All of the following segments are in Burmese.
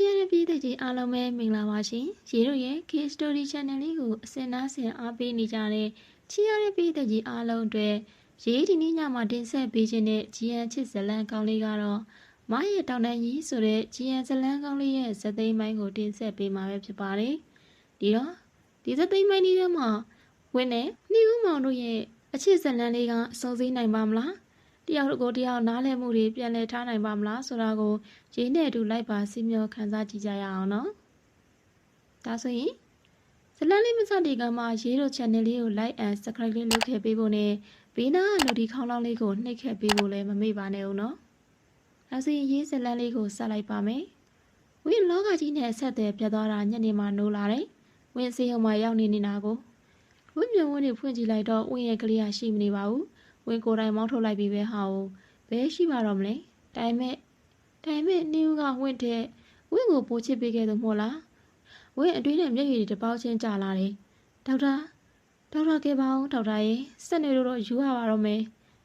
ချစ်ရတဲ့ပြည်သူကြီးအားလုံးပဲမင်္ဂလာပါရှင်။ရေတို့ရဲ့ K Story Channel လေးကိုအစင်နာဆင်အားပေးနေကြတဲ့ချစ်ရတဲ့ပြည်သူကြီးအားလုံးအတွက်ရေးဒီနေ့ညမှာတင်ဆက်ပေးခြင်းတဲ့ဂျီယန်ချစ်ဇလန်ကောင်းလေးကတော့မရဲ့တောင်တန်းကြီးဆိုတဲ့ဂျီယန်ဇလန်ကောင်းလေးရဲ့ဇသိမ်းပိုင်းကိုတင်ဆက်ပေးမှာပဲဖြစ်ပါတယ်။ဒီတော့ဒီဇသိမ်းပိုင်းလေးထဲမှာဝင်းနဲ့နှီးဦးမောင်တို့ရဲ့အချစ်ဇလန်လေးကအဆုံးစည်းနိုင်ပါမလား။ တယောက်ကိုတယောက်နားလည်မှုတွေပြန်လည်ထားနိုင်ပါမလားဆိုတာကိုရေးနဲ့အတူလိုက်ပါစီမျောခန်းစားကြည့်ကြရအောင်နော်။ဒါဆိုရင်ဇလန်လေးမစတီကမှရေးတို့ channel လေးကို like and subscribe လေးလုပ်ခဲ့ပေးဖို့နဲ့ဘေးနားက notification ခေါင်းလောင်းလေးကိုနှိပ်ခဲ့ပေးဖို့လည်းမမေ့ပါနဲ့ဦးနော်။ဒါဆိုရင်ရေးဇလန်လေးကိုဆက်လိုက်ပါမယ်။ဝင်းလောကကြီးနဲ့ဆက်တဲ့ပြတ်သွားတာညနေမှနိုးလာတယ်။ဝင်းစေးုံမှာရောက်နေနေတာကိုဝင်းမြုံဝင်းတွေဖွင့်ကြည့်လိုက်တော့ဝင်းရဲ့ကလေးကရှိမနေပါဘူး။ ဝင်းကိုယ်တိုင်မောင်းထုတ်လိုက်ပြီးပဲဟာကိုဘယ်ရှိပါတော့မလဲ။ဒါပေမဲ့ဒါပေမဲ့နင်းကဝင့်တဲ့ဝင့်ကိုပိုးချစ်ပေးခဲ့သူမို့လားဝင့်အတွင်းနဲ့မျက်ရည်တွေတပေါက်ချင်းကျလာတယ်ဒေါက်တာဒေါက်တာကဲပါအောင်ဒေါက်တာရေစက်နေလို့တော့ယူရပါတော့မယ်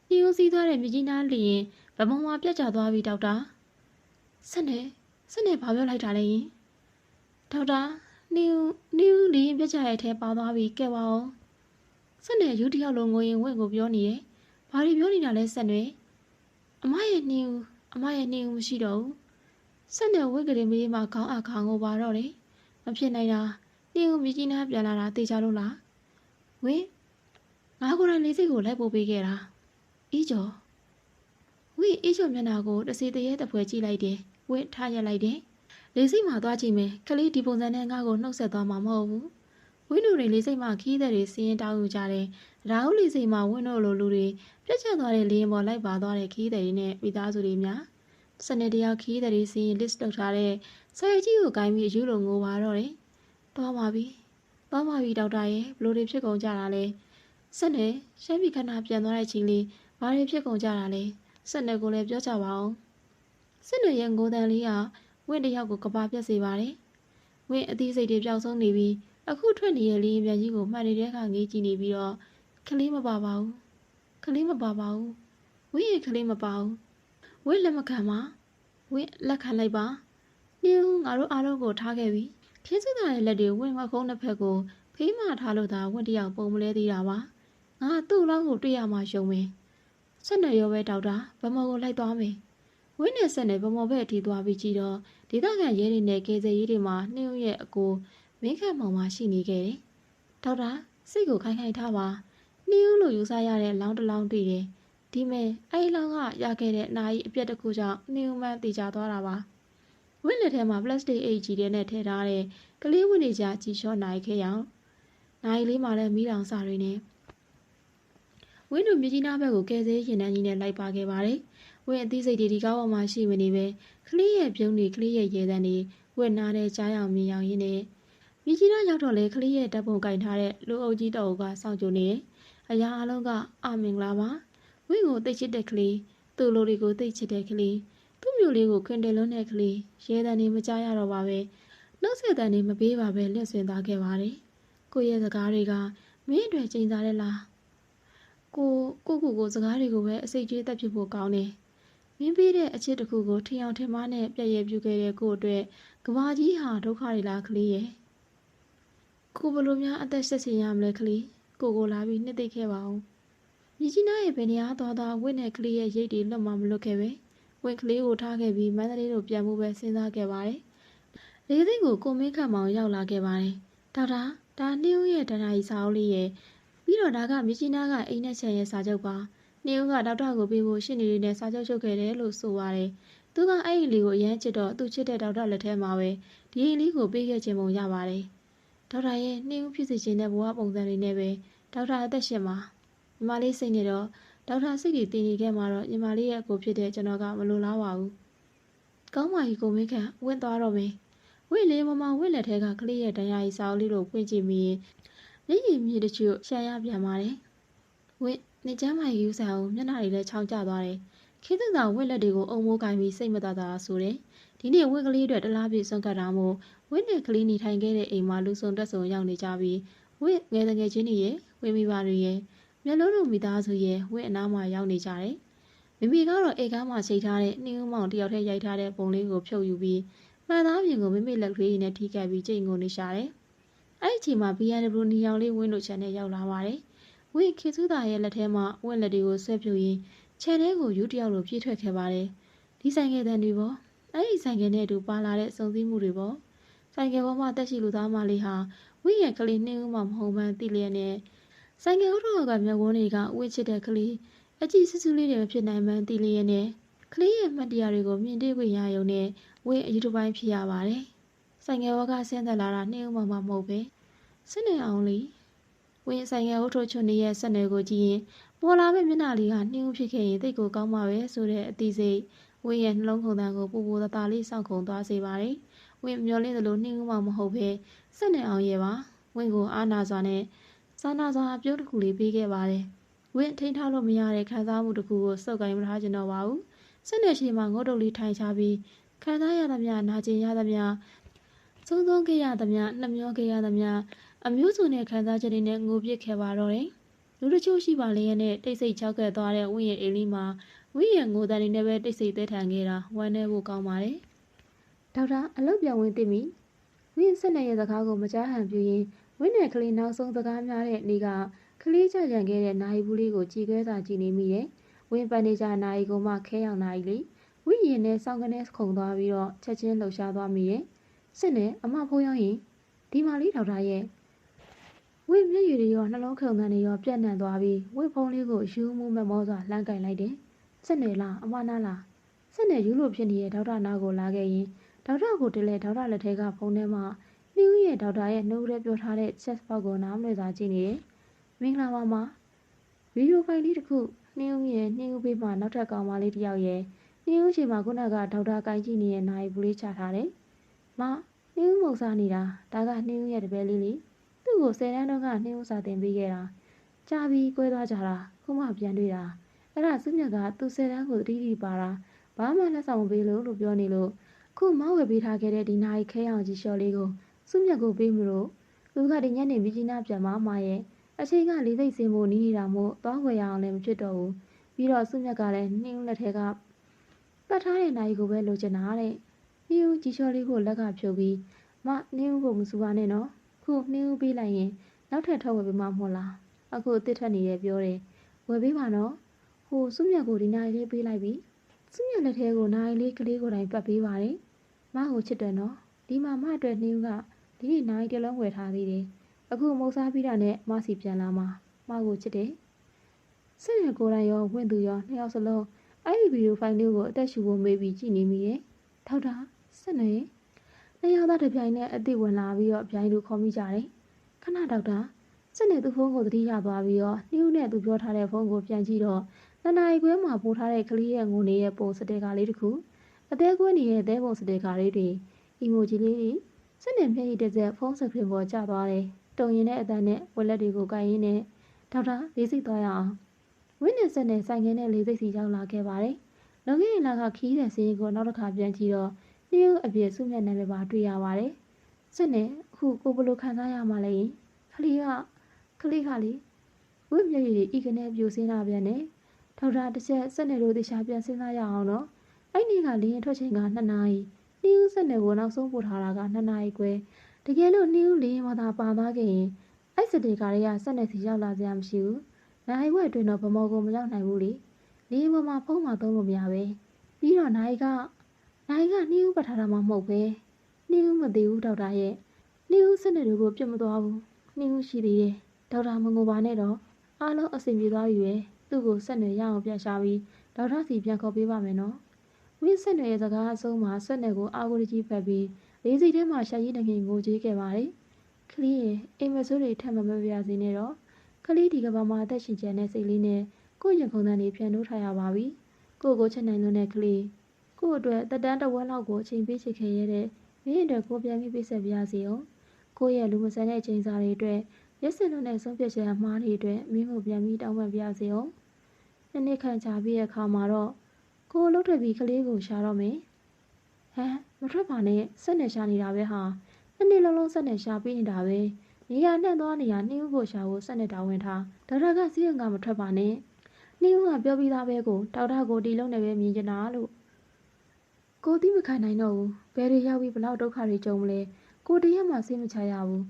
နင်းဦးစီးသွားတဲ့မြကြီးနားလျင်ဗမောင်မပြတ်ကျသွားပြီဒေါက်တာစက်နေစက်နေဘာပြောလိုက်တာလဲယင်ဒေါက်တာနင်းနင်းဦးလျင်ပြတ်ကျရဲ့ထဲပါသွားပြီကဲပါအောင်စက်နေယူတယောက်လုံးငိုရင်ဝင့်ကိုပြောနေတယ် ဘာတွေပြောနေတာလဲစက်နေအမရဲ့နင်းဦးအမရဲ့နေဦးမရှိတော့ဘူးဆက်နဲ့ဝိတ်ကလေးမေးမှခေါင်းအခါငိုပါတော့တယ်မဖြစ်နိုင်တာနေဦးမြကြီးနားပြန်လာတာသိကြလို့လားဝင်းငါကိုယ်တိုင်လေးစိတ်ကိုလိုက်ပို့ပေးခဲ့တာအီးကျော်ဝင်းအီးကျော်မျက်နှာကိုတစီတရေတပွဲကြည့်လိုက်တယ်ဝင်းထားရက်လိုက်တယ်လေးစိတ်မှာသွားကြည့်မယ်ကလေးဒီပုံစံနဲ့ငါ့ကိုနှုတ်ဆက်သွားမှာမဟုတ်ဘူး ဝင်းတို့တွေလေးစိတ်မှာခီးတဲ့တွေစီးရင်တောင်းယူကြတယ်ရာဟုလေးစိတ်မှာဝင်းတို့လိုလူတွေပြက်ချက်သွားတဲ့လေရင်ပေါ်လိုက်ပါသွားတဲ့ခီးတဲ့တွေနဲ့မိသားစုတွေများစနေတယောက်ခီးတဲ့တွေစီးရင် list လုပ်ထားတဲ့ဆရာကြီးကိုဂိုင်းပြီးအယူလိုငိုပါတော့တယ်သွားပါပြီသွားပါပြီဒေါက်တာရဲ့ဘလို့တွေဖြစ်ကုန်ကြတာလဲစနေရှမ်းပြည်ခဏပြန်သွားတဲ့ချင်းလေးဘာတွေဖြစ်ကုန်ကြတာလဲစနေကိုလည်းပြောကြပါအောင်စနေရဲ့ငိုတန်လေးကဝင့်တယောက်ကိုကဘာပြက်စေပါတယ်ဝင့်အသီးစိတ်တွေပျောက်ဆုံးနေပြီး အခုထွက်နေတဲ့လေးပြန်ကြီးကိုမှန်နေတဲ့ခါငေးကြည့်နေပြီးတော့ကလေးမပါပါဘူးကလေးမပါပါဘူးဝင်းရဲ့ကလေးမပါဘူးဝင်းလက်မခံပါဝင်းလက်ခံလိုက်ပါနှင်းငါတို့အားလုံးကိုထားခဲ့ပြီခင်းစုသားရဲ့လက်တွေဝင်းမခုံးတစ်ဖက်ကိုဖေးမထားလို့သာဝင်းတယောက်ပုံမလဲသေးတာပါငါသူ့လောင်းကိုတွေ့ရမှရှုံးမယ်ဆက်နေရောပဲဒေါက်တာဗမော်ကိုလိုက်သွားမယ်ဝင်းနဲ့ဆက်နေဗမော်ဘက်အထိသွားပြီးကြည့်တော့ဒေသခံရဲတွေနဲ့ကေစရေးတွေမှာနှင်းရဲ့အကို မင်းခတ်မောင်မရှိနေခဲ့တယ်ဒေါက်တာစိတ်ကိုခိုင်ခိုင်ထားပါနှင်းဦးလိုယူဆရတဲ့လောင်းတလောင်းတွေ့တယ်။ဒီမဲ့အဲ့လောင်းကရခဲ့တဲ့နာယီအပြက်တစ်ခုကြောင့်နှင်းဦးမှန်တေချာသွားတာပါ။ဝင်းလက်ထဲမှာပလတ်စတစ်အိတ်ကြီးတဲ့နဲ့ထည့်ထားတဲ့ကလေးဝင်းနေကြကြီးလျှော့နိုင်ခဲ့ရအောင်။နာယီလေးမှာလည်းမီးတောင်စာတွေနဲ့ဝင်းတို့မြကြီးနားဘက်ကိုကဲဆဲရင်တန်းကြီးနဲ့လိုက်ပါခဲ့ပါတယ်။ဝင်းအသိစိတ်တွေဒီကားပေါ်မှာရှိမနေပဲကလေးရဲ့ပြုံးတွေကလေးရဲ့ရေတန်းတွေဝက်နာတဲ့ကြားရောင်မြင်ရောင်ရင်းနဲ့ မြကြီးနားရောက်တော့လေကလေးရဲ့တပ်ပုံကင်ထားတဲ့လူအုပ်ကြီးတော်ကစောင့်ကြနေတယ်။အရာအလုံးကအမင်္ဂလာပါ။ဝင်းကိုသိချစ်တဲ့ကလေးသူ့လိုတွေကိုသိချစ်တဲ့ကလေးသူ့မျိုးလေးကိုခွင်တယ်လုံးတဲ့ကလေးရဲတန်နေမကြရတော့ပါပဲ။နှုတ်ဆက်တန်နေမပေးပါပဲလက်ဆွင်သားခဲ့ပါတယ်။ကိုရဲ့စကားတွေကမင်းအတွက်ချိန်စားတယ်လား။ကိုကိုကူကိုစကားတွေကိုပဲအစိတ်ကြီးတက်ဖြစ်ဖို့ကောင်းတယ်။မင်းပေးတဲ့အချစ်တစ်ခုကိုထင်အောင်ထင်မှားနဲ့ပြည့်ရပြူခဲ့တဲ့ကိုအတွက်ကဘာကြီးဟာဒုက္ခတွေလားကလေးရဲ့။ ကိုဘလိုများအသက်ဆက်ရှင်ရမလဲကလေးကိုကိုလာပြီးနှစ်သိမ့်ခဲ့ပါဦးမြကြီးနားရဲ့ဘယ်နေရာသွားသွားဝင့်တဲ့ကလေးရဲ့ရိတ်တွေလွတ်မှမလွတ်ခဲ့ပဲဝင့်ကလေးကိုထားခဲ့ပြီးမန္တလေးတို့ပြန်မှုပဲစဉ်းစားခဲ့ပါတယ်လေးသိန်းကိုကိုမင်းခတ်မောင်ရောက်လာခဲ့ပါတယ်ဒေါက်တာဒါနှင်းဦးရဲ့ဒဏ္ဍာရီစာအုပ်လေးရဲ့ပြီးတော့ဒါကမြကြီးနားကအိမ်နဲ့ချန်ရဲ့စာချုပ်ပါနှင်းဦးကဒေါက်တာကိုပေးဖို့ရှင်းနေနေနဲ့စာချုပ်ချုပ်ခဲ့တယ်လို့ဆိုပါတယ်သူကအဲ့ဒီလေးကိုအရန်ချစ်တော့သူချစ်တဲ့ဒေါက်တာလက်ထဲမှာပဲဒီအိမ်လေးကိုပေးခဲ့ခြင်းပုံရပါတယ် ဒေါက်တာရဲ့နှင်းဦးဖြစ်စေခြင်းတဲ့ဘဝပုံစံတွေနဲ့ပဲဒေါက်တာအသက်ရှင်မှာညီမလေးစိတ်နေတော့ဒေါက်တာစိတ်တွေတည်နေခဲ့မှာတော့ညီမလေးရဲ့အကိုဖြစ်တဲ့ကျွန်တော်ကမလိုလားပါဘူးကောင်းပါပြီကိုမင်းခန့်ဝင့်သွားတော့မယ်ဝင့်လေးမမဝင့်လက်ထဲကကလေးရဲ့ဒဏ်ရာကြီးစာအုပ်လေးကိုဖွင့်ကြည့်မိရင်မျက်ရည်မြစ်တချို့ရှာရပြန်ပါတယ်ဝင့်နေချမ်းမိုင်ယူဆာကိုမျက်နှာတွေလည်းချောင်းကျသွားတယ်ခေးသသာဝင့်လက်တွေကိုအုံမိုးကင်ပြီးစိတ်မသာသာဆိုတယ်ဒီနေ့ဝင့်ကလေးအတွက်တလားပြည့်စွန့်ကတ်တာမို့ ဝင့်နဲ့ကလေးနေထိုင်ခဲ့တဲ့အိမ်မှာလူဆုံတက်ဆုံရောက်နေကြပြီးဝင့်ငယ်ငယ်ချင်းတွေရဲ့ဝင့်မိဘတွေရဲ့မျက်လုံးတို့မိသားစုရဲ့ဝင့်အနားမှာရောက်နေကြတယ်မိမိကတော့အိတ်ကားမှာချိန်ထားတဲ့နှင်းဦးမောင်တယောက်တည်းရိုက်ထားတဲ့ပုံလေးကိုဖြုတ်ယူပြီးမမှန်သားပြင်ကိုမိမိလက်ကလေးနဲ့ထိကပ်ပြီးကြိတ်ငုံနေရှာတယ်။အဲ့ဒီအချိန်မှာ BMW နီယောင်လေးဝင်းတို့ခြံထဲရောက်လာပါတယ်။ဝင်းခေစုသားရဲ့လက်ထဲမှာဝင်းလက်တွေကိုဆွဲပြူရင်းခြံထဲကိုယူတယောက်လိုပြေးထွက်ခဲ့ပါတယ်။ဒီဆိုင်ကယ်တန်တွေပေါ့။အဲ့ဒီဆိုင်ကယ်နဲ့အတူပါလာတဲ့စုံစည်းမှုတွေပေါ့။ ဆိုင်ကယ်ပေါ်မှာတက်ရှိလူသားမလေးဟာဝင်းရဲ့ကလေးနှင်းဦးမှမဟုတ်မှန်းသိလျက်နဲ့ဆိုင်ကယ်ဥတော်ကမျက်ဝန်းတွေကဝင်းချစ်တဲ့ကလေးအကြည့်စူးစူးလေးတွေမဖြစ်နိုင်မှန်းသိလျက်နဲ့ကလေးရဲ့မှတ်တရတွေကိုမြင်တွေ့ခွင့်ရရုံနဲ့ဝင်းအယူတစ်ပိုင်းဖြစ်ရပါတယ်။ဆိုင်ငယ်ဝကဆင်းသက်လာတာနှင်းဦးမှမမဟုတ်ပဲ။စစ်နေအောင်လီဝင်းဆိုင်ငယ်ဝထိုးချွန်နေရဲ့ဆက်နယ်ကိုကြည့်ရင်ပေါ်လာမဲ့မျက်နှာလေးကနှင်းဦးဖြစ်ခဲ့ရင်တိတ်ကိုကောင်းမှာပဲဆိုတဲ့အသီးစိတ်ဝင်းရဲ့နှလုံးခုန်တန်းကိုပူပူတသားလေးစောင့်ခုံသွားစေပါတယ်။ ဝင်းမျောလင်းသလိုနှင်းဦးမှမဟုတ်ပဲဆက်နေအောင်ရဲ့ပါ။ဝင်းကိုအာနာစွာနဲ့စာနာစွာအပြုံးတစ်ခုလေးပေးခဲ့ပါတယ်။ဝင်းထိန်းထားလို့မရတဲ့ခံစားမှုတစ်ခုကိုစုပ်ကိုင်းမထားကြတော့ပါဘူး။ဆက်နေရှိမှငုတ်တုတ်လေးထိုင်ချပြီးခံစားရသမျှနာကျင်ရသမျှသုံးသုံးခဲ့ရသမျှနှမျောခဲ့ရသမျှအမျိုးစုံတဲ့ခံစားချက်တွေနဲ့ငိုပြစ်ခဲ့ပါတော့တယ်။လူတချို့ရှိပါလေရဲ့နဲ့တိတ်ဆိတ်ချောက်ကပ်သွားတဲ့ဝင်းရဲ့အေးလေးမှာဝင်းရဲ့ငိုတန်နေနဲ့ပဲတိတ်ဆိတ်သေးထန်ခဲ့တာဝမ်းနေဖို့ကောင်းပါတယ်။ ဒေါက်တာအလုပ်ပြန်ဝင်သိပြီ။ဝင်းဆက်နေရဲ့စကားကိုမကြားဟန်ပြူရင်ဝင်းနဲ့ကလေးနောက်ဆုံးစကားများတဲ့နေ့ကကလေးကြကြံခဲ့တဲ့နိုင်ဘူးလေးကိုကြည်ခဲစာကြည့်နေမိတယ်။ဝင်းပန်နေကြနိုင်ကိုမှခဲရောက်နိုင်လေ။ဝိရင်နဲ့စောင်းကနေခုံသွားပြီးတော့ချက်ချင်းလှုပ်ရှားသွားမိရဲ့စစ်နဲ့အမဖိုးရောရင်ဒီမာလေးဒေါက်တာရဲ့ဝိမျက်ရည်တွေရောနှလုံးခုန်သံတွေရောပြတ်နှံ့သွားပြီးဝိဖုံးလေးကိုယူမှုမမောစွာလှမ်းကင်လိုက်တယ်စစ်နယ်လားအမနာလားစစ်နယ်ယူလို့ဖြစ်နေတဲ့ဒေါက်တာနာကိုလာခဲ့ရင် ဒေါက်တာကိုတလဲဒေါက်တာလက်ထဲကဖုန်းထဲမှာနှီးဦးရဲ့ဒေါက်တာရဲ့နှုတ်ရဲပြောထားတဲ့ chest box ကိုနားမလည်စာကြည့်နေတယ်မင်္ဂလာပါမဗီဒီယိုဖိုင်လေးတစ်ခုနှင်းဦးရဲ့နှင်းဦးဘေးမှာနောက်ထပ်ကောင်မလေးတစ်ယောက်ရဲ့နှင်းဦးချီမှာခုနကဒေါက်တာကိုင်းကြည့်နေတဲ့နိုင်ဘူးလေးချထားတယ်။မနှင်းဦးမုံစားနေတာဒါကနှင်းဦးရဲ့တပည့်လေးလေသူ့ကိုဆယ်တန်းတုန်းကနှင်းဦးစာတင်ပေးခဲ့တာကြာပြီးကွဲသွားကြတာခုမှပြန်တွေ့တာအဲ့ဒါစုမြတ်ကသူဆယ်တန်းကိုတတိတိပါတာဘာမှလက်ဆောင်မပေးလို့လို့ပြောနေလို့ ခုမောက်ဝယ်ပေးထားခဲ့တဲ့ဒီနိုင်ခဲအောင်ကြီးလျှော်လေးကိုစုမြတ်ကိုပေးမလို့သူကဒီညနေမြကြီးနားပြန်မမရဲ့အချိန်ကလေးစိတ်စင်ဖို့နီးနေတာမို့သွားဝယ်ရအောင်လည်းမဖြစ်တော့ဘူးပြီးတော့စုမြတ်ကလည်းနှင်းဦးလက်ထဲကတတ်ထားတဲ့နိုင်ကိုပဲလိုချင်တာတဲ့နှင်းဦးကြီးချော်လေးကိုလက်ကဖြုတ်ပြီးမနှင်းဦးကိုမစူပါနဲ့နော်ခုနှင်းဦးပေးလိုက်ရင်နောက်ထပ်ထုတ်ဝယ်ပေးမှမဟုတ်လားအခုအစ်စ်ထက်နေရပြောတယ်ဝယ်ပေးပါနော်ဟိုစုမြတ်ကိုဒီနိုင်လေးပေးလိုက်ပြီစုမြတ်လက်ထဲကိုနိုင်လေးကလေးကိုတိုင်ပတ်ပေးပါတယ် မကိုချစ်တယ်နော်ဒီမှာမအတွက်နှင်းဦးကဒီနေ့နိုင်တလုံးဝယ်ထားသေးတယ်အခုမုတ်စားပြီးတာနဲ့မစီပြန်လာမှာမကိုချစ်တယ်စစ်ရကိုယ်တိုင်ရောဝင့်သူရောနှစ်ယောက်စလုံးအဲ့ဒီဗီဒီယိုဖိုင်လေးကိုအသက်ရှူဖို့မေးပြီးကြည့်နေမိတယ်။ထောက်တာဆက်နေနှစ်ယောက်သားတစ်ပြိုင်နဲ့အစ်စ်ဝင်လာပြီးတော့ပြိုင်လူခေါ်မိကြတယ်။ခဏဒေါက်တာဆက်နေသူဖုန်းကိုသတိရသွားပြီးတော့နှီးဦးနဲ့သူပြောထားတဲ့ဖုန်းကိုပြန်ကြည့်တော့တနင်္လာရီခွဲမှာပို့ထားတဲ့ကလေးရဲ့ငိုနေတဲ့ပုံစတေကာလေးတစ်ခု အသေးကွင်းနေတဲ့သဲပုံစတေကာလေးတွေအီမိုဂျီလေးတွေစနေမျက်ရည်တစ်စက်ဖုန်းစကရင်ပေါ်ကျသွားတယ်။တုံရင်တဲ့အတန်းနဲ့ဝက်လက်တွေကိုကိုင်ရင်းနဲ့ဒေါက်တာလေးစိတ်သွားရအောင်ဝင်းနေဆက်နဲ့ဆိုင်ငယ်နဲ့လေးစိတ်စီရောက်လာခဲ့ပါတယ်။လုံခဲ့ရင်လာကခီးတဲ့စီးရင်ကိုနောက်တစ်ခါပြန်ကြည့်တော့နှင်းအပြည့်စုမြတ်နာမည်ပါတွေ့ရပါတယ်။ဆက်နဲ့အခုကိုဘလိုခံစားရမှလဲရင်ခလီကခလီကလေဝင်းမျက်ရည်ဤကနေပြိုစင်းလာပြန်တယ်။ထောက်တာတစ်ချက်ဆက်နဲ့လို့တခြားပြန်စဉ်းစားရအောင်တော့ အဲ့ဒီကလင်းထွက်ချိန်က2နာရီနှင်းဆက်နဲ့ကိုနောက်ဆုံးပို့ထားတာက2နာရီခွဲတကယ်လို့နှင်းလင်းမသာပါသွားခဲ့ရင်အဲ့စတေကာတွေကဆက်နဲ့စီရောက်လာကြမရှိဘူး။နိုင်ဝက်အတွင်းတော့ဗမော်ကိုမရောက်နိုင်ဘူးလေလေပေါ်မှာဖုံးမှာသုံးလို့မရပဲပြီးတော့နိုင်ကနိုင်ကနှီးဥပထားတာမှမဟုတ်ပဲနှီးဥမသိဘူးဒေါက်တာရဲ့နှီးဥစနစ်တွေကိုပြတ်မသွားဘူးနှီးဥရှိသေးတယ်ဒေါက်တာမငိုပါနဲ့တော့အားလုံးအဆင်ပြေသွားပြီပဲသူ့ကိုဆက်နယ်ရအောင်ပြန်ရှာပြီးဒေါက်တာစီပြန်ခေါ်ပေးပါမယ်နော် ဝင်းဆက်နယ်ရဲ့စကားအဆုံးမှာဆက်နယ်ကိုအာကိုကြီးဖက်ပြီးလေးစိတ်ထဲမှာရှာကြီးတငင်ငိုကြွေးခဲ့ပါတယ်ကလေးရဲ့အိမ်မဆိုးတွေထပ်မမပြရစေနဲ့တော့ကလေးဒီကဘာမှာအသက်ရှင်ကျန်တဲ့စိတ်လေးနဲ့ကိုယ့်ရင်ခုန်သန်းတွေပြန်နှိုးထားရပါပြီကိုယ့်ကိုချက်နိုင်လို့တဲ့ကလေးကိုယ့်အတွက်တက်တန်းတဝက်လောက်ကိုအချိန်ပေးချစ်ခဲ့ရတဲ့မင်းအတွက်ကိုပြန်ပြီးပြည့်ဆက်ပြရစီအောင်ကိုယ့်ရဲ့လူမဆန်တဲ့အချိန်စာတွေအတွက်ရက်စင်လို့နဲ့ဆုံးဖြတ်ချက်အမှားတွေအတွက်မင်းကိုပြန်ပြီးတောင်းပန်ပြရစီအောင်နှစ်နှစ်ခန့်ကြာပြီးတဲ့အခါမှာတော့ ကိုလှုပ်ထွက်ပြီးကလေးကိုရှာတော့မယ်ဟမ်မထွက်ပါနဲ့ဆက်နေရှာနေတာပဲဟာနှစ်နှစ်လုံးလုံးဆက်နေရှာပြီးနေတာပဲနေရာနှံ့သွားနေရနှင်းဦးကိုရှာဖို့စက်နဲ့တာဝန်ထားဒေါက်တာကစီးရင်ကမထွက်ပါနဲ့နှင်းဦးကပြောပြီးသားပဲကိုဒေါက်တာကိုဒီလုံးနဲ့ပဲမြင်ချင်တာလို့ကိုတိမခံနိုင်တော့ဘူးဘယ်တွေရောက်ပြီးဘလောက်ဒုက္ခတွေကြုံမလဲကိုတရက်မှစိတ်မချရဘူး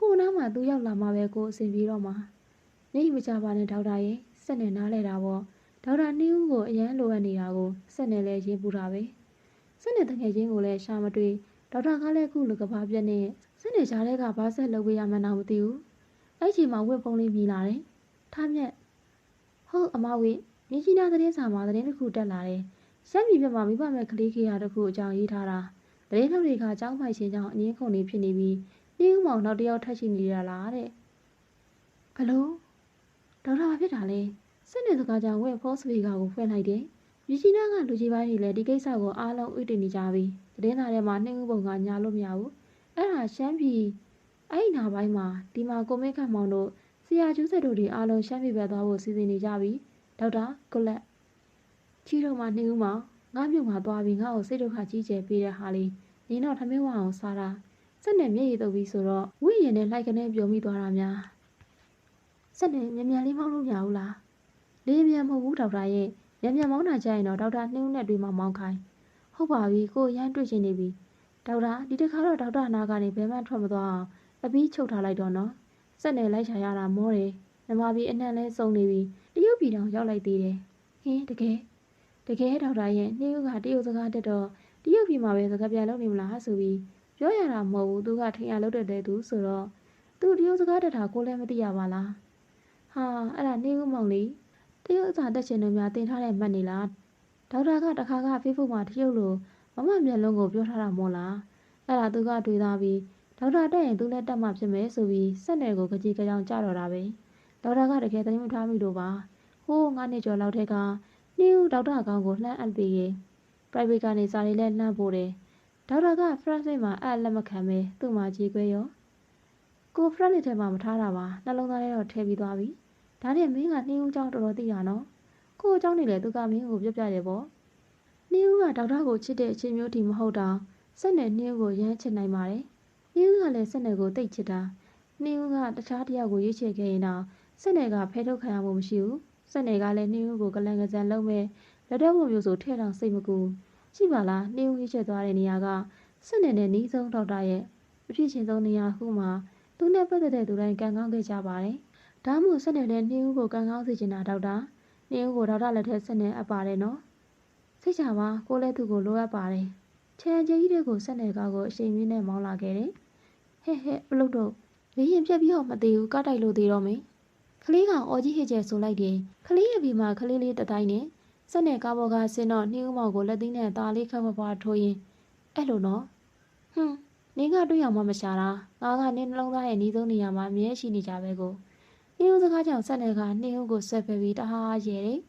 ကိုနားမှာသူရောက်လာမှပဲကိုအဆင်ပြေတော့မှာနေမကြပါနဲ့ဒေါက်တာရဲ့စက်နဲ့နားလဲတာပေါ့ ဒေါက်တာနှင်းဦးကိုအရန်လိုအပ်နေတာကိုစက်နဲ့လည်းရေးပူတာပဲစက်နဲ့တငယ်ချင်းကိုလည်းရှာမတွေ့ဒေါက်တာကလည်းခုလူကဘာပြက်နဲ့စက်နဲ့ကြားတဲ့ကဘာဆက်လုပ်ပေးရမှန်းတော့မသိဘူးအဲ့ချိန်မှာဝင့်ဖုံးလေးမြည်လာတယ်ထားမြက်ဟုတ်အမဝိမြကြီးနာသတင်းစာမှာသတင်းတစ်ခုတက်လာတယ်ရှမ်းပြည်ဘက်မှာမိဘမဲ့ကလေးခေယာတစ်ခုအကြောင်းရေးထားတာသတင်းထုတ်တွေကအကြောင်းပိုင်ရှင်ကြောင့်အငင်းခုန်နေဖြစ်နေပြီးနှင်းဦးမောင်နောက်တစ်ယောက်ထပ်ရှိနေရလားတဲ့ဘလို့ဒေါက်တာဖြစ်တာလဲ စစ်နေစကားကြောင့်ဝင့်ဖော့စပီကာကိုဖွင့်လိုက်တယ်မြကြီးနားကလူကြီးပိုင်းတွေလည်းဒီကိစ္စကိုအားလုံးဥတည်နေကြပြီသတင်းသားထဲမှာနှင်းဦးပုံကညာလို့မရဘူးအဲ့ဒါရှမ်းပြည်အဲ့ဒီနာပိုင်းမှာဒီမှာကိုမင်းခတ်မောင်တို့ဆရာကျူးဆက်တို့တွေအားလုံးရှမ်းပြည်ဘက်သွားဖို့စီစဉ်နေကြပြီဒေါက်တာကိုလက်ချီတော့မှနှင်းဦးမောင်ငါ့မြို့မှာသွားပြီးငါ့ကိုစိတ်ဒုက္ခကြီးကျယ်ပေးတဲ့ဟာလေးနင်းတော့ထမင်းဝအောင်စားတာစက်နဲ့မျက်ရည်တုပ်ပြီးဆိုတော့ဝိရင်နဲ့လိုက်ကနေပြုံမိသွားတာများစက်နဲ့မြန်မြန်လေးမောင်းလို့မရဘူးလား လေးမြန်မဟုတ်ဘူးဒေါက်တာရဲ့မြန်မြန်မောင်းတာကြရင်တော့ဒေါက်တာနှင်းဦးနဲ့တွေ့မှမောင်းခိုင်းဟုတ်ပါပြီကိုရမ်းတွေ့ချင်နေပြီဒေါက်တာဒီတစ်ခါတော့ဒေါက်တာနာကနေဘယ်မှထွက်မသွားအောင်အပြီးချုပ်ထားလိုက်တော့နော်စက်နဲ့လိုက်ချာရတာမောတယ်နမပြီးအနှံ့လဲစုံနေပြီတရုတ်ပြည်တောင်ရောက်လိုက်သေးတယ်ဟင်းတကယ်တကယ်ဒေါက်တာရဲ့နှင်းဦးကတရုတ်စကားတက်တော့တရုတ်ပြည်မှာပဲစကားပြန်လုပ်နေမလားဆိုပြီးပြောရတာမဟုတ်ဘူးသူကထင်ရလုပ်တတ်တဲ့သူဆိုတော့သူတရုတ်စကားတက်တာကိုလည်းမသိရပါလားဟာအဲ့ဒါနှင်းဦးမောင်လေး တရုတ်အစာတက်ချင်တို့များတင်ထားတဲ့မှတ်နေလားဒေါက်တာကတခါက Facebook မှာတရုတ်လိုမမမျက်လုံးကိုပြောထားတာမို့လားအဲ့ဒါသူကတွေးသားပြီးဒေါက်တာတက်ရင်သူလည်းတက်မှဖြစ်မယ်ဆိုပြီးစက်နယ်ကိုကြည်ကြောင်ကြတော့တာပဲဒေါက်တာကတကယ်သတင်းမထားမိလို့ပါဟိုးငါးနှစ်ကျော်လောက်တည်းကနှင်းဦးဒေါက်တာကောင်ကိုလှမ်းအပ်ပြီး private ကနေစာရီလည်းလှမ်းပို့တယ်ဒေါက်တာက France မှာအဲ့လက်မခံပဲသူ့မှာကြည်ခွဲရောကို France ထဲမှာမထားတာပါနှလုံးသားထဲတော့ထည့်ပြီးသွားပြီ ဒါနဲ့မင်းကနှင်းဦးကြောင့်တော်တော်သိရနော်ကိုအကြောင်းနေလေသူကမင်းကိုပြပြတယ်ပေါ့နှင်းဦးကဒေါက်တာကိုချစ်တဲ့အချင်းမျိုးတီမဟုတ်တာစက်နဲ့နှင်းဦးကိုရမ်းချစ်နိုင်ပါတယ်နှင်းဦးကလည်းစက်နယ်ကိုတိတ်ချစ်တာနှင်းဦးကတခြားတယောက်ကိုရွေးချယ်ခဲ့ရင်တော့စက်နယ်ကဖဲထုတ်ခံရမှုမရှိဘူးစက်နယ်ကလည်းနှင်းဦးကိုကလန်ကစန်လုံးမဲ့လက်တော့မျိုးဆိုထဲတောင်စိတ်မကူရှိပါလားနှင်းဦးရွေးချယ်သွားတဲ့နေရာကစက်နယ်နဲ့နီးဆုံးဒေါက်တာရဲ့အဖြစ်ချင်းဆုံးနေရာခုမှာသူနဲ့ပတ်သက်တဲ့သူတိုင်းကန်ကောင်းခဲ့ကြပါတယ် ဒါမှမဟုတ်စက်နယ်နဲ့နှင်းဦးကိုကန်ကောင်းစေချင်တာဒေါက်တာနှင်းဦးကိုဒေါက်တာလက်ထက်စက်နယ်အပ်ပါတယ်နော်စိတ်ချပါကိုလည်းသူ့ကိုလိုအပ်ပါတယ်ချန်ကျဲကြီးတဲ့ကိုစက်နယ်ကားကိုအချိန်မင်းနဲ့မောင်းလာခဲ့တယ်ဟဲ့ဟဲ့ဘလို့တော့လေရင်ပြက်ပြီးတော့မသေးဘူးကားတိုက်လို့သေးတော့မင်းကလေးကောင်အော်ကြီးဟစ်ကျဲဆိုလိုက်တယ်ကလေးရဲ့ဘီမှာကလေးလေးတတိုင်းနဲ့စက်နဲ့ကားပေါ်ကဆင်းတော့နှင်းဦးမောင်ကိုလက်သီးနဲ့ตาလေးခတ်မပွားထိုးရင်အဲ့လိုနော်ဟွန်းနင်းကတွေ့အောင်မမရှာတာငါကနင်းနှလုံးသားရဲ့ဤဆုံးနေရာမှာအမြဲရှိနေကြပဲကို နှင်းဦးစကားကြောင့်စက်နဲ့ကနှင်းဦးကိုဆက်ဖက်ပြီးတဟားရဲတယ်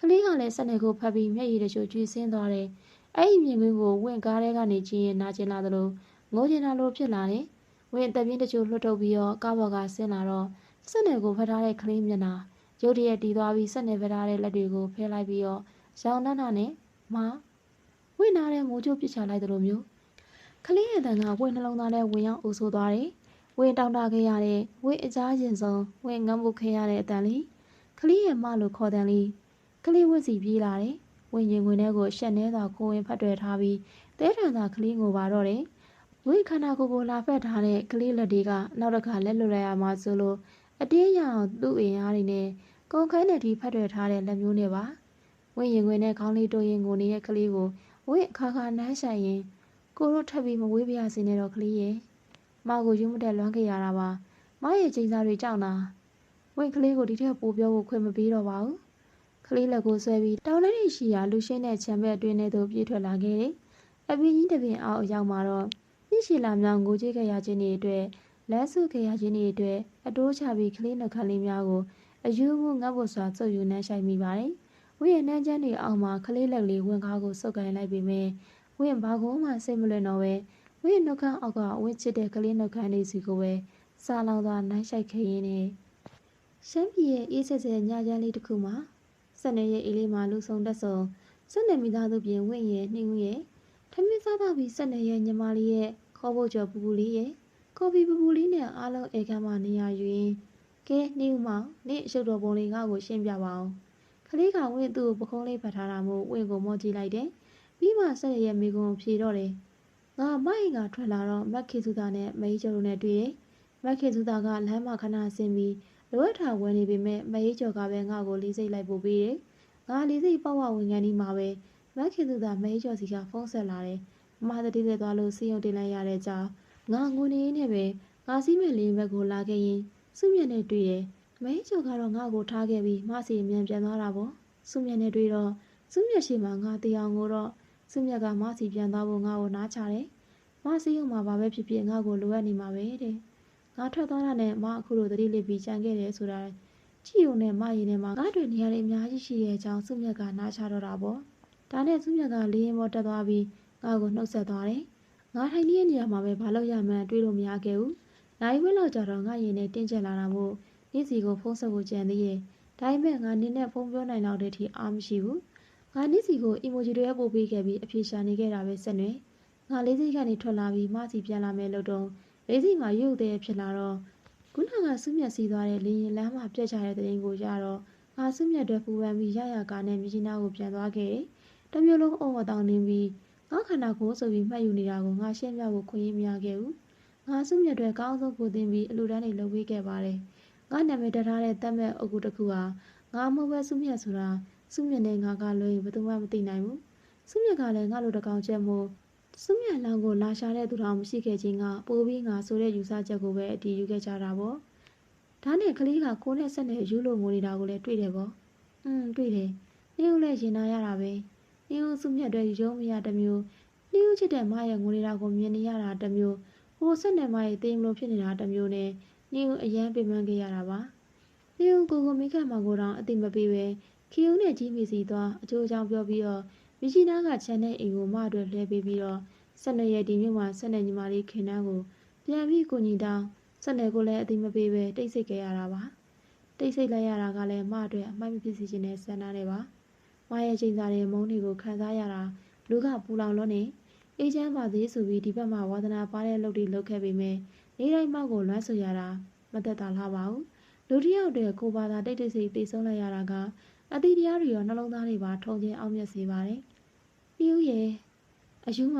ကလေးကလည်းစက်နဲ့ကိုဖတ်ပြီးမျက်ရည်တချို့ကျွေးဆင်းသွားတယ်အဲ့ဒီမြင်ကွင်းကိုဝင့်ကားထဲကနေကြည့်ရင်နာကျင်လာသလိုငိုကျင်လာလို့ဖြစ်လာတယ်ဝင့်တပြင်းတချို့လွတ်ထုတ်ပြီးတော့ကားပေါ်ကဆင်းလာတော့စက်နယ်ကိုဖတ်ထားတဲ့ကလေးမျက်နှာရုတ်တရက်တီးသွားပြီးစက်နယ်ဖတ်ထားတဲ့လက်တွေကိုဖဲလိုက်ပြီးတော့ရောင်နှန်းနှန်းနဲ့မဝင့်နာတဲ့မိုးချိုးပစ်ချလိုက်သလိုမျိုးကလေးရဲ့တန်ကဝင့်နှလုံးသားထဲဝင်ရောက်အိုးဆိုးသွားတယ် ဝင့်တောင်းတခဲ့ရတဲ့ဝင့်အကြားရင်ဆုံးဝင့်ငမ်းပုတ်ခဲ့ရတဲ့အတန်လေးကလေးရဲ့မလို့ခေါ်တဲ့လေးကလေးဝင့်စီပြေးလာတယ်ဝင့်ရင်ခွင်ထဲကိုရှက်နေစွာကိုဝင်ဖတ်တွယ်ထားပြီးတဲထန်သာကလေးငိုပါတော့တယ်ဝိခန္ဓာကိုယ်ကိုလာဖက်ထားတဲ့ကလေးလက်တွေကနောက်တစ်ခါလက်လွတ်လိုက်ရမှဆိုလို့အတင်းရအောင်သူ့အင်အားတွေနဲ့ကုံခိုင်းတဲ့ဒီဖက်တွယ်ထားတဲ့လက်မျိုးနဲ့ပါဝင်းရင်ခွင်နဲ့ခေါင်းလေးတိုးရင်ကိုနေတဲ့ကလေးကိုဝင်းအခါခါနမ်းဆိုင်ရင်ကိုတို့ထပ်ပြီးမဝေးပြရစေနဲ့တော့ကလေးရဲ့ မကိုယူမတက်လွမ်းခဲ့ရတာပါမရဲ့ချိန်စားတွေကြောက်တာဝင်းကလေးကိုဒီထက်ပိုပြောဖို့ခွင့်မပေးတော့ပါဘူးကလေးလက်ကိုဆွဲပြီးတောင်းလေးရှိရာလူရှင်းတဲ့ခြံဘက်အတွင်းထဲသို့ပြေးထွက်လာခဲ့တယ်အပင်ကြီးတစ်ပင်အောက်ရောက်မှာတော့မြင့်ရှည်လာမြောင်ငိုကြည့်ခဲ့ရခြင်းတွေအတွက်လက်ဆုခဲ့ရခြင်းတွေအတွက်အတိုးချပြီးကလေးနှုတ်ခမ်းလေးများကိုအယူမှုငတ်ဖို့စွာစုပ်ယူနှမ်းဆိုင်မိပါတယ်။ဝင်းရဲ့နှမ်းချမ်းတွေအောက်မှာကလေးလက်လေးဝင်ကားကိုစုပ်ကိုင်လိုက်ပြီးမြင်ဝင်းဘာကုန်းမှစိတ်မလွတ်တော့ပဲ ဝင်းနှုတ်ခမ်းအောက်ကဝင်းချစ်တဲ့ကလေးနှုတ်ခမ်းလေးစီကိုပဲစားလောင်သွားနှိုင်းဆိုင်ခဲ့ရင်းနဲ့ရှမ်းပြည်ရဲ့အေးဆက်ဆက်ညချမ်းလေးတစ်ခုမှာစက်နေရဲ့အေးလေးမှာလူဆုံတက်ဆုံစက်နေမိသားစုပြင်ဝင်းရဲ့နှင်းဦးရဲ့ထမင်းစားတော့ပြီးစက်နေရဲ့ညီမလေးရဲ့ခေါ်ဖို့ကြော်ပူပူလေးရဲ့ကော်ဖီပူပူလေးနဲ့အားလုံးအေကမ်းမှနေရယူရင်ကဲနှင်းမောင်နေ့အရှုပ်တော်ပုံလေးငါ့ကိုရှင်းပြပါအောင်ခလေးကဝင့်သူ့ကိုပခုံးလေးဖတ်ထားတာမို့ဝင့်ကိုမော့ကြည့်လိုက်တယ်ပြီးမှဆက်ရရဲ့မိကုံကိုဖြေတော့တယ် ငါမအိမ်ကထွက်လာတော့မက်ခေစုသားနဲ့မအေးကျော်တို့နဲ့တွေ့တယ်မက်ခေစုသားကလမ်းမှာခဏဆင်းပြီးလိုအပ်တာဝင်နေပေမဲ့မအေးကျော်ကပဲငါ့ကိုလေးစိတ်လိုက်ပို့ပေးတယ်ငါလေးစိတ်ပေါ့ဝဝင်ကန်ဒီမှာပဲမက်ခေစုသားမအေးကျော်စီကဖုန်းဆက်လာတယ်မမတတိလက်သွားလို့စီယုံတင်လိုက်ရတဲ့ကြောင်းငါငိုနေနေပဲငါစီးမဲ့လင်းဘက်ကိုလာခဲ့ရင်စုမြတ်နဲ့တွေ့တယ်မအေးကျော်ကတော့ငါ့ကိုထားခဲ့ပြီးမစီအမြန်ပြန်သွားတာပေါ့စုမြတ်နဲ့တွေ့တော့စုမြတ်ရှိမှငါတရားငိုတော့ စုမြတ်ကမစီပြန်သွားဖို့ငါ့ကိုနားချတယ်မစီယုံမှာဘာပဲဖြစ်ဖြစ်ငါ့ကိုလိုအပ်နေမှာပဲတဲ့ငါထွက်သွားတာနဲ့မအခုလိုတတိလေးပြီးကြံခဲ့တယ်ဆိုတာကြည့်ုံနဲ့မရင်းနဲ့မှာငါတွေနေရာတွေအများကြီးရှိတဲ့အကြောင်းစုမြတ်ကနားချတော့တာပေါ့ဒါနဲ့စုမြတ်ကလေးရင်ပေါ်တက်သွားပြီးငါ့ကိုနှုတ်ဆက်သွားတယ်ငါထိုင်နေတဲ့နေရာမှာပဲဘာလို့ရမှန်းတွေးလို့မရခဲ့ဘူးနိုင်ဝဲလောက်ကြတော့ငါရင်နဲ့တင်းကျပ်လာတာမို့နေ့စီကိုဖုန်းဆက်ဖို့ကြံသေးရဲ့ဒါပေမဲ့ငါနင်းနဲ့ဖုန်းပြောနိုင်တော့တဲ့အထိအားမရှိဘူး ငါနေ့စီကိုအီမိုဂျီတွေပို့ပေးခဲ့ပြီးအဖြေရှာနေခဲ့တာပဲဆက်နေငါလေးစိတ်ကနေထွက်လာပြီးမစီပြန်လာမယ်လို့တော့လေးစိတ်မှာရုပ်သေးဖြစ်လာတော့ခုနကစုမြတ်စီးသွားတဲ့လင်းရင်လမ်းမှာပြက်ချတဲ့တဲ့ရင်ကိုရတော့ငါစုမြတ်တွေပူပန်ပြီးရရကားနဲ့မြကြီးနားကိုပြန်သွားခဲ့တယ်တမျိုးလုံးအုံဝတောင်းနေပြီးငါခန္ဓာကိုယ်ဆိုပြီးမှတ်ယူနေတာကိုငါရှင်းပြဖို့ခွင့်ရမရခဲ့ဘူးငါစုမြတ်တွေကောင်းဆုံးကိုသိပြီးအလူတန်းတွေလုပ်ပေးခဲ့ပါတယ်ငါနာမည်တထားတဲ့တတ်မဲ့အုပ်ကူတစ်ခုဟာငါမဟုတ်ပဲစုမြတ်ဆိုတာ စုမြတ်နဲ့ငါကလွယ်ဘယ်သူမှမသိနိုင်ဘူးစုမြတ်ကလည်းငါလိုတကောင်ချက်မို့စုမြတ်လောင်ကိုလာရှာတဲ့သူတော်မရှိခဲ့ခြင်းကပိုပြီးငါဆိုတဲ့ယူဆချက်ကိုပဲအတီးယူခဲ့ကြတာပေါ့ဒါနဲ့ကလေးကကိုနဲ့ဆက်နဲ့ယူလို့ငိုနေတာကိုလည်းတွေ့တယ်ပေါ့อืมတွေ့တယ်နေဦးလည်းရင်နာရတာပဲနေဦးစုမြတ်တွေရုံးမရတမျိုးနေဦးချစ်တဲ့မရဲ့ငိုနေတာကိုမြင်နေရတာတမျိုးဟိုဆက်နဲ့မရဲ့တေးမလို့ဖြစ်နေတာတမျိုးနဲ့နေဦးအရန်ပင်ပန်းခဲ့ရတာပါနေဦးကိုကိုမိခတ်မောင်ကိုတောင်အတိမပေးပဲ ခီယုံနဲ့ကြီးမီစီသွားအကျိုးအကြောင်းပြောပြီးတော့မြရှိနာကခြံတဲ့အိမ်ကိုမအတွက်လှည့်ပေးပြီးတော့ဆက်နေရဲ့ဒီမြို့မှာဆက်နေညီမလေးခင်နှန်းကိုပြန်ပြီးကိုညီတောင်းဆက်နေကိုလည်းအတိမပေးပဲတိတ်ဆိတ်ခဲ့ရတာပါတိတ်ဆိတ်လိုက်ရတာကလည်းမအတွက်အမိုက်မဖြစ်စီခြင်းနဲ့ဆန္ဒနဲ့ပါမရဲ့ချိန်စားတဲ့မုန်းတွေကိုခံစားရတာလူကပူလောင်လို့နေအေးချမ်းပါသေးဆိုပြီးဒီဘက်မှာဝါသနာပါတဲ့လုပ်တွေလုပ်ခဲ့ပေမဲ့နေတိုင်းမောက်ကိုလွမ်းဆိုရတာမသက်သာလားပါဘူးလူတစ်ယောက်တည်းကိုပါသာတိတ်တိတ်ဆိတ်တိတ်ဆုံးလိုက်ရတာက အတိတရားတွေရောနှလုံးသားတွေပါထုံချင်းအောင်မြတ်စေပါတယ်။ပြူရဲ့အယူက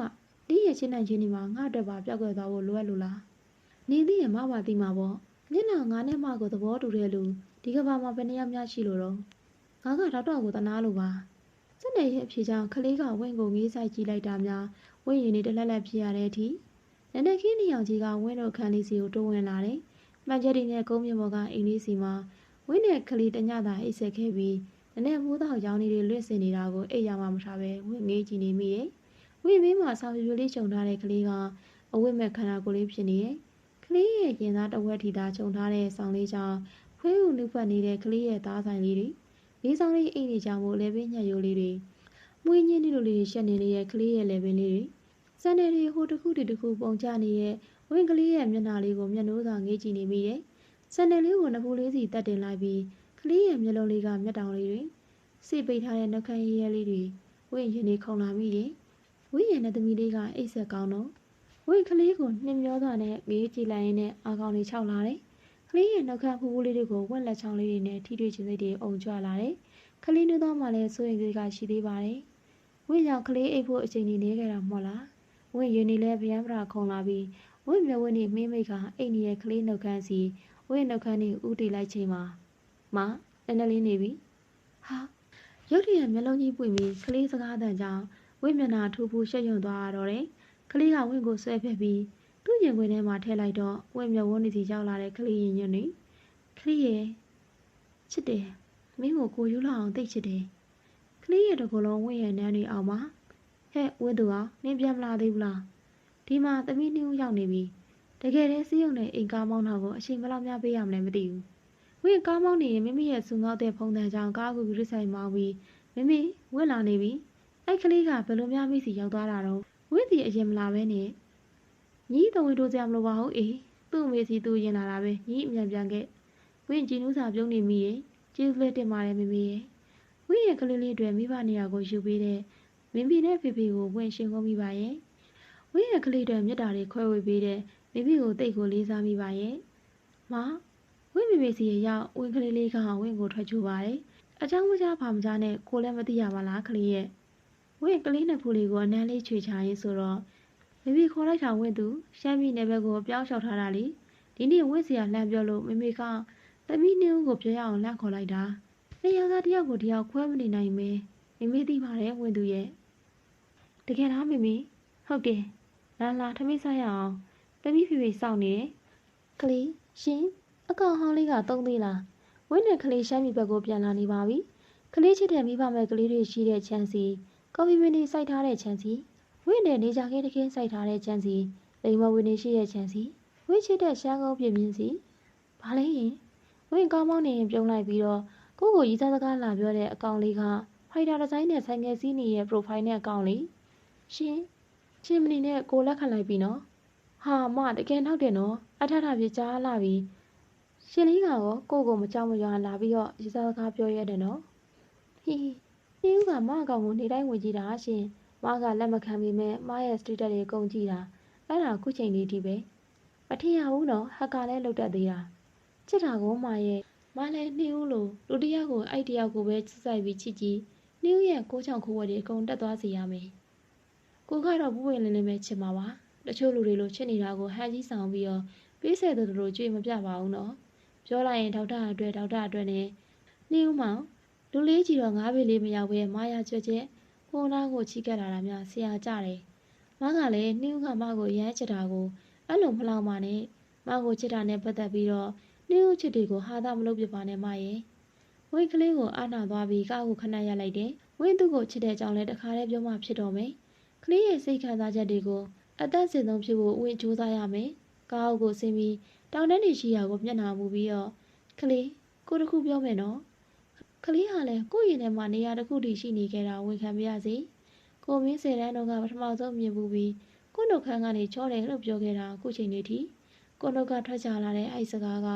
ဒီရဲ့ချင်းနိုင်ချင်းဒီမှာငါအတွက်ပါပြောက်ကွယ်သွားဖို့လိုအပ်လို့လား။နေသည်ရဲ့မပါတိမှာပေါ့။မျက်နှာငါနဲ့မကိုသဘောတူတဲ့လူဒီကဘာမှာဘယ်နှယောက်များရှိလို့တော့ငါကဒေါက်တာကိုတနာလို့ပါ။စက်နေရဲ့အဖြေကြောင့်ခလေးကဝင့်ကိုငေးဆိုင်ကြည့်လိုက်တာများဝင့်ရင်နေတလက်လက်ဖြစ်ရတဲ့အထိနည်းနည်းခင်းနေအောင်ကြီးကဝင့်တို့ခန်းလေးစီကိုတိုးဝင်လာတယ်။မှန်ချက်တွေနဲ့ကုန်းမြဘော်ကအိမ်လေးစီမှာဝင့်နဲ့ခလေးတညတာအိတ်ဆက်ခဲ့ပြီး နည်းနည်းမိုးတောက်ရောင်းနေတွေလွင့်စင်နေတာကိုအိပ်ရမှမထားပဲဝင့်ငေးကြည့်နေမိရဲ့။ဝင့်ဘေးမှာဆောင်းရွယ်လေးခြုံထားတဲ့ကလေးကအဝတ်မဲ့ခန္ဓာကိုယ်လေးဖြစ်နေရဲ့။ကလေးရဲ့ရင်သားတစ်ဝက်ထီသားခြုံထားတဲ့ဆောင်းလေးကြောင့်ခွေးဦးလူဖတ်နေတဲ့ကလေးရဲ့သားဆိုင်လေးတွေလေးဆောင်လေးအိတ်နေကြမှုလဲပင်းညက်ရိုးလေးတွေမွေးညင်းနေလိုလေးရှက်နေတဲ့ကလေးရဲ့လဲပင်းလေးတွေစံနယ်တွေဟိုတစ်ခုတည်းတစ်ခုပုံချနေတဲ့ဝင့်ကလေးရဲ့မျက်နှာလေးကိုမျက်နှိုးစာငေးကြည့်နေမိတယ်။စံနယ်လေးကိုနှပူလေးစီတက်တင်လိုက်ပြီး ကလေးရဲ့မျက်လုံးလေးကမျက်တောင်လေးတွေစိတ်ပိတ်ထားတဲ့နှုတ်ခမ်းရည်ရဲလေးတွေဝင့်ရင်နေခုံလာမိတယ်။ဝင့်ရင်နဲ့သမီးလေးကအိတ်ဆက်ကောင်းတော့ဝင့်ကလေးကိုနှင်းမျောစွာနဲ့ငေးကြည့်လိုက်ရင်းနဲ့အာကောင်လေးခြောက်လာတယ်။ကလေးရဲ့နှုတ်ခမ်းဖူးဖူးလေးတွေကိုဝင့်လက်ချောင်းလေးတွေနဲ့ထိတွေ့ခြင်းစိတ်တွေအုံကြွလာတယ်။ကလေးနှုတ်သားမှလည်းစိုးရိမ်စိတ်ကရှိသေးပါတယ်။ဝင့်ကြောင့်ကလေးအိတ်ဖို့အချိန်ကြီးနေခဲ့တာမဟုတ်လား။ဝင့်ရင်နေလဲဗျံပရာခုံလာပြီးဝင့်မျက်ဝင့်နေမင်းမိတ်ကအိတ်နေတဲ့ကလေးနှုတ်ခမ်းစီဝင့်နှုတ်ခမ်းနေဥတီလိုက်ချိန်မှာ မနည်းနည်းလေးနေပြီဟာရုတ်တရက်မျက်လုံးကြီးပွင့်ပြီးကလေးစကားတန်ကြောင့်ဝင့်မျက်နှာထူဖူရှက်ရွံ့သွားရတော့တယ်ကလေးကဝင့်ကိုဆွဲဖက်ပြီးသူ့ရင်ခွင်ထဲမှာထည့်လိုက်တော့ဝင့်မျက်ဝန်းနေစီရောက်လာတဲ့ကလေးရင်ညွန့်နေကလေးရဲ့ချစ်တယ်မင်းကိုကိုယူလာအောင်သိချစ်တယ်ကလေးရဲ့တကူလုံးဝင့်ရဲ့နန်းနေအောင်ပါဟဲ့ဝင့်သူအောင်နင်းပြန်မလာသေးဘူးလားဒီမှာသမီးနှီးဦးရောက်နေပြီတကယ်တည်းစီးရုံနဲ့အိမ်ကားမောင်းတာကိုအချိန်ဘယ်လောက်များပေးရမလဲမသိဘူး ဝင့်ကားမောင်းနေရင်မိမိရဲ့စူငေါက်တဲ့ဖုံးတန်ကြောင့်ကားကိုဂရုစိုက်မောင်းပြီးမိမိဝင့်လာနေပြီအဲ့ကလေးကဘယ်လိုများမိစီရောက်သွားတာတော့ဝင့်စီအရင်မလာပဲနဲ့ညီးတဝင်းတို့စရာမလိုပါဘူးအေးသူ့အမေစီသူ့ရင်လာတာပဲညီးအမြန်ပြန်ခဲ့ဝင့်ကြည်နူးစာပြုံးနေမိရဲ့ကျေးဇူးလေးတင်ပါတယ်မိမိရဲ့ဝင့်ရဲ့ကလေးလေးတွေမိဘနေရာကိုယူပေးတဲ့မင်းပြနဲ့ဖေဖေကိုဝင့်ရှင်ကုန်မိပါရဲ့ဝင်းရဲ့ကလေးတွေမြတ်တာတွေခွဲဝေပေးတဲ့မိမိကိုတိတ်ကိုလေးစားမိပါရဲ့မ ဝင့်မေမေစီရဲ့ရောက်ဝင့်ကလေးလေးကဝင့်ကိုထွက်ချိုပါတယ်။အချောင်းမကြားဘာမကြားနဲ့ကိုလည်းမသိရပါလားကလေးရဲ့။ဝင့်ကလေးနှစ်ဖူးလေးကိုအနမ်းလေးချွေချရင်ဆိုတော့မေမေခေါ်လိုက်တာဝင့်သူရှမ်းပြည်နယ်ဘက်ကိုပြောင်းလျှောက်ထားတာလေ။ဒီနေ့ဝင့်စီကလှမ်းပြောလို့မေမေကသမီးနှင်းဦးကိုပြောရအောင်လှမ်းခေါ်လိုက်တာ။နေရာကတယောက်ကိုတယောက်ခွဲမနေနိုင်ပဲ။မေမေသိပါတယ်ဝင့်သူရဲ့။တကယ်လားမေမေ။ဟုတ်တယ်။လာလာထမင်းစားရအောင်။သမီးဖေဖေစောင့်နေတယ်။ကလေးရှင် အကောင်ဟောင်းလေးကသုံးသေးလားဝင့်နဲ့ကလေးရှမ်းပြည်ဘက်ကိုပြန်လာနေပါပြီကလေးချစ်တဲ့မိဘမဲ့ကလေးတွေရှိတဲ့ချမ်းစီကော်ဖီမင်းတွေစိုက်ထားတဲ့ချမ်းစီဝင့်နဲ့နေကြခဲတခင်းစိုက်ထားတဲ့ချမ်းစီလိမ်မဝင်နေရှိတဲ့ချမ်းစီဝင့်ချစ်တဲ့ရှမ်းကုန်းပြင်းပြင်းစီဘာလဲရင်ဝင့်ကောင်းမောင်းနေရင်ပြုံးလိုက်ပြီးတော့ကိုကိုရီးစားစကားလာပြောတဲ့အကောင်လေးကဖိုက်တာဒီဇိုင်းနဲ့ဆိုင်ငယ်စီးနေရဲ့ profile နဲ့အကောင်လေးရှင်ချင်းမနီနဲ့ကိုလက်ခံလိုက်ပြီနော်ဟာမတကယ်နောက်တယ်နော်အထထပြကြားလာပြီ ရှင်လေးကရောကိုကိုမကြောက်မရွာလာပြီးတော့ရီးစားစကားပြောရတယ်နော်ဟီဟီနေဦးကမအကောင်ကိုနေတိုင်းဝင်ကြည့်တာရှင်မကလက်မခံမိမဲ့မရဲ့စတရီတက်တွေကုန်ကြည့်တာအဲ့ဒါခုချိန်လေးဒီပဲမထင်ရဘူးနော်ဟက်ကလည်းလုတ်တတ်သေးတာချစ်တာကိုမရဲ့မလည်းနှင်းဦးလို့လူတစ်ယောက်ကိုအဲ့တစ်ယောက်ကိုပဲချစ်ဆိုင်ပြီးချစ်ကြည့်နှင်းဦးရဲ့ကိုချောင်ခိုးဝဲတွေအကုန်တက်သွားစေရမယ်ကိုကတော့ဘူးဝင်လင်းလင်းပဲချစ်မှာပါတချို့လူတွေလိုချစ်နေတာကိုဟန်ကြီးဆောင်ပြီးတော့ပေးဆဲသူတို့ကြွေမပြပါဘူးနော် ပြောလိုက်ရင်ဒေါက်တာအတွက်ဒေါက်တာအတွက်နဲ့နှင်းဦးမောင်လူလေးကြီးတော့ငါးပေလေးမရောက်ပဲမာယာကြွက်ချက်ကိုနာကိုချီကက်လာတာများဆရာကြတယ်မကလည်းနှင်းဦးကမကိုရမ်းချစ်တာကိုအဲ့လိုမလောက်ပါနဲ့မကိုချစ်တာနဲ့ပတ်သက်ပြီးတော့နှင်းဦးချစ်တွေကိုဟာသမလုပ်ပြပါနဲ့မရဲ့ဝိတ်ကလေးကိုအာနာသွားပြီးကားကိုခဏရလိုက်တယ်ဝင်းသူ့ကိုချစ်တဲ့အကြောင်းလဲတခါတည်းပြောမှဖြစ်တော့မယ်ကလေးရဲ့စိတ်ခံစားချက်တွေကိုအသက်စင်ဆုံးဖြစ်ဖို့ဝင်းကြိုးစားရမယ်ကားအုပ်ကိုဆင်းပြီး တောင်တန်းနေရှိရာကိုမျက်နှာမူပြီးတော့ကလေးကိုတခုပြောမယ်နော်ကလေးဟာလည်းကိုယ့်ရင်ထဲမှာနေရာတစ်ခုတည်းရှိနေခဲ့တာဝန်ခံပြရစီကိုမင်းဆယ်တန်းတော့ကပထမဆုံးမြင်ဘူးပြီးကိုနှုတ်ခမ်းကနေချောတယ်လို့ပြောခဲ့တာအခုချိန်လေးထိကိုနှုတ်ကထွက်ကြလာတဲ့အဲ့စကားက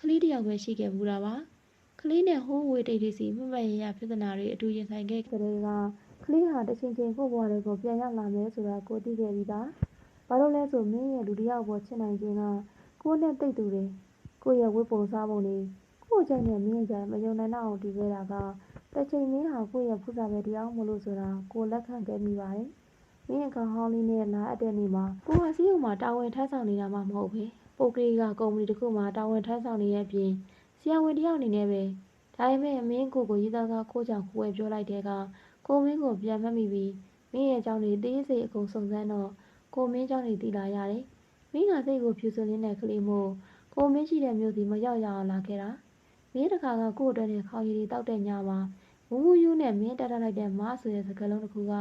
ကလေးတယောက်ပဲရှိခဲ့ဘူးတာပါကလေးနဲ့ဟိုးဝေးတိတ်တိတ်စီမမရရပြဿနာတွေအတူရင်ဆိုင်ခဲ့ကြတဲ့ကကလေးဟာတချင်းချင်းကိုယ့်ဘဝတွေကိုပြန်ရောက်လာမယ်ဆိုတာကိုသိခဲ့ပြီးသားဘာလို့လဲဆိုမင်းရဲ့လူတယောက်ပေါ်ချစ်နိုင်ခြင်းက ကိုယ်နဲ့တိတ်တူတယ်ကိုယ့်ရဲ့ဝိပုံစားပုံတွေကိုယ့်အချိန်နဲ့မင်းရဲ့ကြမယုံနိုင်တော့အောင်တည်ခဲ့တာကတစ်ချိန်မင်းဟာကိုယ့်ရဲ့ဖုစာပဲတရားမလို့ဆိုတာကိုလက်ခံခဲ့မိပါတယ်မင်းအကောင်ဟောင်းလေးနဲ့လာအပ်တဲ့နေ့မှာကိုဟာစီးရုံမှာတာဝန်ထမ်းဆောင်နေတာမှမဟုတ်ပဲပိုကလေးကကုမ္ပဏီတစ်ခုမှာတာဝန်ထမ်းဆောင်နေတဲ့အပြင်ဆရာဝန်တယောက်အနေနဲ့ပဲဒါပေမဲ့မင်းကိုကိုရေးသားကကိုကြောင့်ကိုဝယ်ပြောလိုက်တဲ့ကကိုမင်းကိုပြန်မှတ်မိပြီးမင်းရဲ့အကြောင်းတွေတေးစိတ်အကုန်စုံစမ်းတော့ကိုမင်းကြောင့်နေတည်လာရတယ် မင်းကစိတ်ကိုဖြူစင်းနေတဲ့ကလေးမို့ကိုမင်းရှိတဲ့မြို့စီမရောက်ရအောင်လာခဲ့တာမင်းတခါကကို့အတွက်နဲ့ခေါင်းရည်တွေတောက်တဲ့ညမှာမူမူယူနဲ့မင်းတက်တက်လိုက်တဲ့မဆိုတဲ့စကားလုံးတစ်ခုက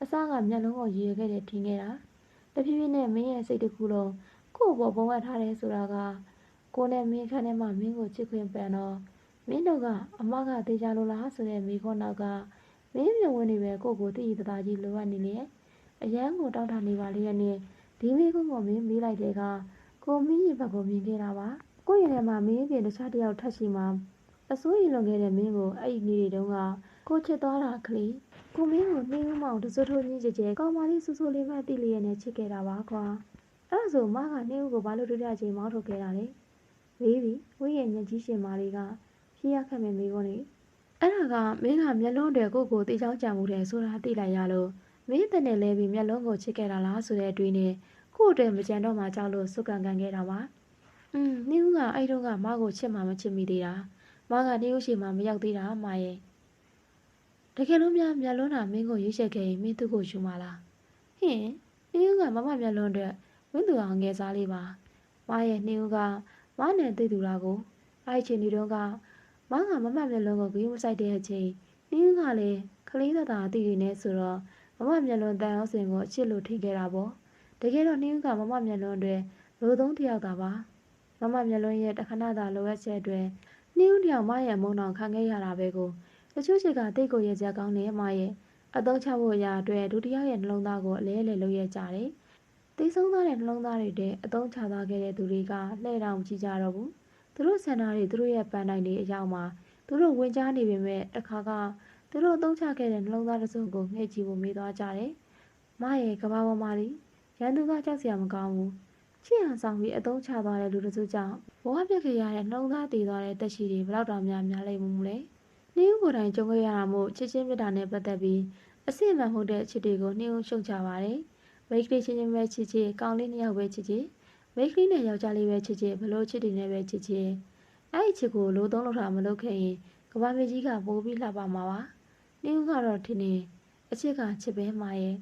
အစကမျက်လုံးကိုရည်ရခဲ့တယ်ထင်ခဲ့တာတဖြည်းဖြည်းနဲ့မင်းရဲ့စိတ်တစ်ခုလုံးကို့ဘောဘုံဝတ်ထားတယ်ဆိုတာကကိုနဲ့မင်းခန်းထဲမှာမင်းကိုချစ်ခွင့်ပန်တော့မင်းတို့ကအမကတေချာလို့လားဆိုတဲ့မိခွန်းနောက်ကမင်းမြဝင်နေပဲကိုကိုတည်တသားကြီးလိုအပ်နေလေအရန်ကိုတောက်တာနေပါလေရဲ့နဲ့ ဒီမိခွန်းကိုမင်းမေးလိုက်တဲ့ကကိုမင်းရင်ဘက်ကိုမြင်ခဲ့တာပါကိုရင်ထဲမှာမင်းပြင်တခြားတယောက်ထပ်ရှိမှအစိုးရလွန်ခဲ့တဲ့မင်းကိုအဲ့ဒီနေ့တွေတုန်းကကိုချစ်သွားတာကလေးကိုမင်းကိုနှင်းဦးမောင်တစိုးထိုးချင်းကြဲကြဲကောင်းပါလေးဆူဆူလေးမှတိလျက်နဲ့ချစ်ခဲ့တာပါကွာအဲ့ဒါဆိုမကနှင်းဦးကိုဘာလို့ဒုတိယချိန်မောင်းထုတ်ခဲ့တာလဲမေးပြီဝိရဲ့ညကြီးရှင်မာလေးကဖြေရခက်မဲ့မေးခွန်းနေအဲ့ဒါကမင်းကမျက်လုံးတွေကိုကိုတေချောင်းကြံမှုတယ်ဆိုတာသိလိုက်ရလို့ မင်းတဲ့နဲ့လဲပြီးမျက်လုံးကိုချစ်ခဲ့တာလားဆိုတဲ့အတွေ့နဲ့ကို့အတွက်မကြံတော့မှကြောက်လို့စုကန်ကန်ခဲ့တာပါอืมနှင်းဦးကအဲ့တော့ကမကိုချစ်မှမချစ်မိသေးတာမကနှင်းဦးရှိမှမရောက်သေးတာမရဲ့တကယ်လို့များမျက်လုံးတာမင်းကိုရွေးချက်ခဲ့ရင်မင်းသူ့ကိုယူမလားဟင်နှင်းဦးကမမမျက်လုံးအတွက်ဝင်းသူအောင်ငယ်စားလေးပါမရဲ့နှင်းဦးကမနဲ့သိသူလားကိုအဲ့ချိန်ဒီတော့ကမကမမမျက်လုံးကိုဂရုမစိုက်တဲ့အချိန်နှင်းဦးကလည်းကလေးသက်သာအသိတွေနဲ့ဆိုတော့ မမမျက်လုံးတန်အောင်စင်ကိုအချစ်လို့ထိခဲ့တာပေါ့တကယ်တော့နှင်းဦးကမမမျက်လုံးအတွက်လိုသုံးတယောက်သာပါမမမျက်လုံးရဲ့တခဏသာလိုအပ်ချက်အတွက်နှင်းဦးတယောက်မရဲ့မုံတော်ခံခဲ့ရတာပဲကိုတချို့ချက်ကတိတ်ကိုရကြကောင်းနေမရဲ့အသုံးချဖို့ရာအတွက်ဒုတိယရဲ့နှလုံးသားကိုအလဲလဲလုပ်ရကြတယ်တိတ်ဆုံးသားတဲ့နှလုံးသားတွေတဲ့အသုံးချသွားခဲ့တဲ့သူတွေကလှဲ့တောင်ကြည့်ကြတော့ဘူးသူတို့ဆန္ဒတွေသူတို့ရဲ့ပန်းတိုင်းတွေအရောက်မှာသူတို့ဝင်ကြားနေပေမဲ့တစ်ခါက သူတို့အသုံးချခဲ့တဲ့နှလုံးသားတစ်စုံကိုငှဲ့ကြည့်ဖို့မေးသွားကြတယ်မရဲ့ကဘာပေါ်မှာလီရန်သူကကြောက်စရာမကောင်းဘူးချစ်ဟန်ဆောင်ပြီးအသုံးချသွားတဲ့လူတစုကြောင့်ဘဝပြက်ခဲ့ရတဲ့နှလုံးသားတည်သွားတဲ့တက်ရှိတွေဘယ်တော့တောင်များများလိမ့်မှုလဲ။နှင်းဦးကိုယ်တိုင်ကြုံခဲ့ရတာမို့ချစ်ချင်းမြတ်တာနဲ့ပတ်သက်ပြီးအအစစ်အမှန်မဟုတ်တဲ့အချစ်တွေကိုနှိမ့်အောင်ရှုံချပါတယ်မိတ်ကလေးချင်းချင်းပဲချစ်ချစ်ကောင်းလေးနှစ်ယောက်ပဲချစ်ချစ်မိတ်ကလေးနဲ့ယောက်ျားလေးပဲချစ်ချစ်ဘလို့ချစ်တွေနဲ့ပဲချစ်ချစ်အဲ့ဒီချစ်ကိုလိုသုံးလို့တာမလုပ်ခဲ့ရင်ကဘာမေကြီးကပိုးပြီးလှပမှာပါ နှိမ့်ကတော့ထင်နေအချစ်ကချစ်ပဲမှာရဲ့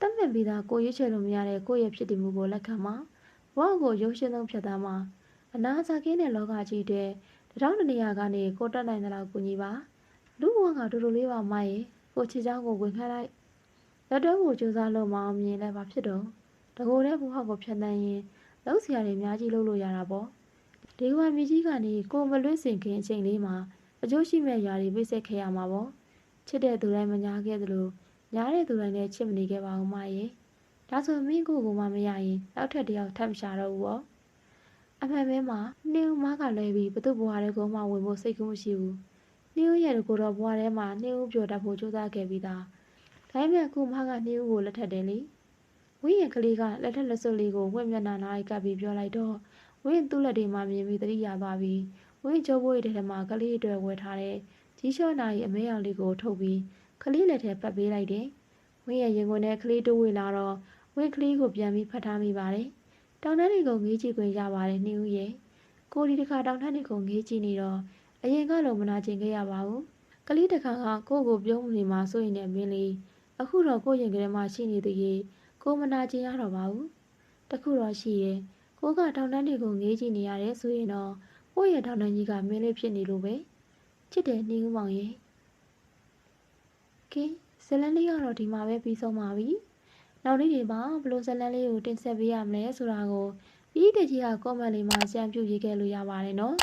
တတ်မှတ်ပြီးသားကိုရွေးချယ်လို့မရတဲ့ကိုယ့်ရဲ့ဖြစ်တည်မှုကိုလက်ခံမှာဘဝကိုရုပ်ရှင်ဆုံးဖြတ်သားမှာအနာစာကင်းတဲ့လောကကြီးတဲ့တထောင်တနေရာကနေကိုတက်နိုင်တဲ့လောက်ကိုကြီးပါလူဘဝကတူတူလေးပါမရဲ့ကိုချစ်ချောင်းကိုဝင်ခန့်လိုက်လက်တွဲကိုကြိုးစားလို့မအောင်မြင်လည်းဘာဖြစ်တော့တကိုယ်တည်းဘဝကိုဖြတ်တန်းရင်လောက်စရာတွေအများကြီးလုပ်လို့ရတာပေါ့ဒီဝါမီကြီးကနေကိုမလွတ်စင်ခင်အချိန်လေးမှာအကျိုးရှိမဲ့ຢာတွေပြည့်စက်ခဲ့ရမှာပေါ့ ချစ်တဲ့သူတိုင်းမညာခဲ့သလိုညားတဲ့သူတိုင်းလည်းချစ်မနေခဲ့ပါဘူးမရဲ့ဒါဆိုမင်းကိုကိုမှမရရင်နောက်ထပ်တယောက်ထပ်မရှာတော့ဘူးပေါ့အမှန်ပဲမှာနှင်းဦးမကလွဲပြီးဘသူ့ဘဝတွေကိုမှဝင်ဖို့စိတ်ကူးမရှိဘူးနှင်းဦးရဲ့ကိုတော့ဘဝထဲမှာနှင်းဦးပြောတတ်ဖို့ကြိုးစားခဲ့ပြီးသားဒါပေမဲ့ခုမကနှင်းဦးကိုလက်ထပ်တယ်လေဝင်းရဲ့ကလေးကလက်ထက်လက်စွပ်လေးကိုဝင့်မျက်နှာနားကပ်ပြီးပြောလိုက်တော့ဝင်းသူ့လက်တွေမှာမြင်ပြီးသတိရသွားပြီးဝင်းကျိုးဘွေးတဲ့ထဲမှာကလေးအတွက်ဝယ်ထားတဲ့ ကြီးလျှော့နာရီအမဲရောင်လေးကိုထုတ်ပြီးကလေးလက်ထဲပတ်ပေးလိုက်တယ်ဝင်းရဲ့ရင်ခွင်ထဲကလေးတိုးဝေလာတော့ဝင်းကလေးကိုပြန်ပြီးဖတ်ထားမိပါတယ်တောင်တန်းတွေကိုငေးကြည့်ခွင့်ရပါတယ်နှင်းဦးရဲ့ကိုဒီတစ်ခါတောင်တန်းတွေကိုငေးကြည့်နေတော့အရင်ကလိုမနာကျင်ခဲ့ရပါဘူးကလေးတစ်ခါကကိုယ့်ကိုပြုံးနေမှာစိုးရင်လည်းမင်းလေးအခုတော့ကိုယ့်ရင်ကလေးမှရှိနေသေးရဲ့ကိုမနာကျင်ရတော့ပါဘူးတခုတော့ရှိရဲ့ကိုကတောင်တန်းတွေကိုငေးကြည့်နေရတယ်ဆိုရင်တော့ကိုယ့်ရဲ့တောင်တန်းကြီးကမင်းလေးဖြစ်နေလို့ပဲ ချစ်တယ်နှင်းဦးမောင်ရဲ့ကဲဇလန်လေးကတော့ဒီမှာပဲပြီးဆုံးပါပြီနောက်နေ့တွေမှာဘလို့ဇလန်လေးကိုတင်ဆက်ပေးရမလဲဆိုတာကိုပြီးတကြီးကကောမန့်လေးမှာကြံပြုရေးခဲ့လို့ရပါတယ်နော်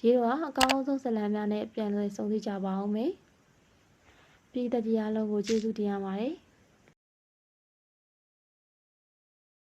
ရေးတော့အကောင်းဆုံးဇလန်များနဲ့ပြန်လည်ဆုံသိကြပါအောင်မယ်ပြီးတကြီးအားလုံးကိုကျေးဇူးတင်ရပါတယ်